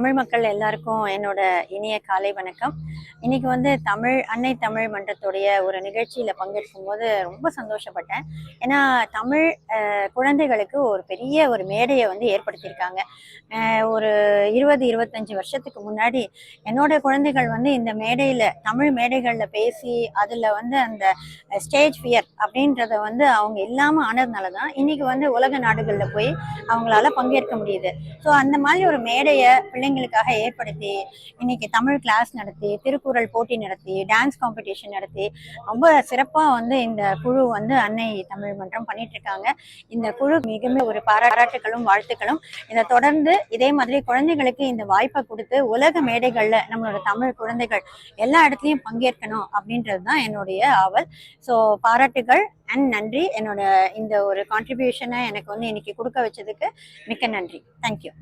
தமிழ் மக்கள் எல்லாருக்கும் என்னோட இனிய காலை வணக்கம். இன்னைக்கு வந்து தமிழ் அன்னை தமிழ் மன்றத்துடைய ஒரு நிகழ்ச்சியில பங்கேற்கும் போது ரொம்ப சந்தோஷப்பட்டேன். ஏன்னா தமிழ் குழந்தைகளுக்கு ஒரு பெரிய ஒரு மேடையை வந்து ஏற்படுத்தியிருக்காங்க. ஒரு இருபது இருபத்தஞ்சு வருஷத்துக்கு முன்னாடி என்னோட குழந்தைகள் வந்து இந்த மேடையில தமிழ் மேடைகள்ல பேசி அதுல வந்து அந்த ஸ்டேஜ் ஃபியர் அப்படின்றத வந்து அவங்க இல்லாம ஆனதுனால தான் இன்னைக்கு வந்து உலக நாடுகள்ல போய் அவங்களால பங்கேற்க முடியுது. ஸோ அந்த மாதிரி ஒரு மேடையை பிள்ளைங்களுக்காக ஏற்படுத்தி இன்னைக்கு தமிழ் கிளாஸ் நடத்தி திருக்குறள் போட்டி நடத்தி டான்ஸ் காம்படிஷன் நடத்தி ரொம்ப சிறப்பாக வந்து இந்த குழு வந்து அன்னை தமிழ் மன்றம் பண்ணிட்டு இருக்காங்க இந்த குழு மிகவும் ஒரு பாராட்டுகளும் வாழ்த்துக்களும். இதை தொடர்ந்து இதே மாதிரி குழந்தைகளுக்கு இந்த வாய்ப்பை கொடுத்து உலக மேடைகள்ல நம்மளோட தமிழ் குழந்தைகள் எல்லா இடத்துலையும் பங்கேற்கணும் அப்படின்றது தான் என்னுடைய ஆவல். ஸோ பாராட்டுகள் அண்ட் நன்றி. என்னோட இந்த ஒரு கான்ட்ரிபியூஷனை எனக்கு வந்து இன்னைக்கு கொடுக்க வச்சதுக்கு மிக்க நன்றி. தேங்க்யூ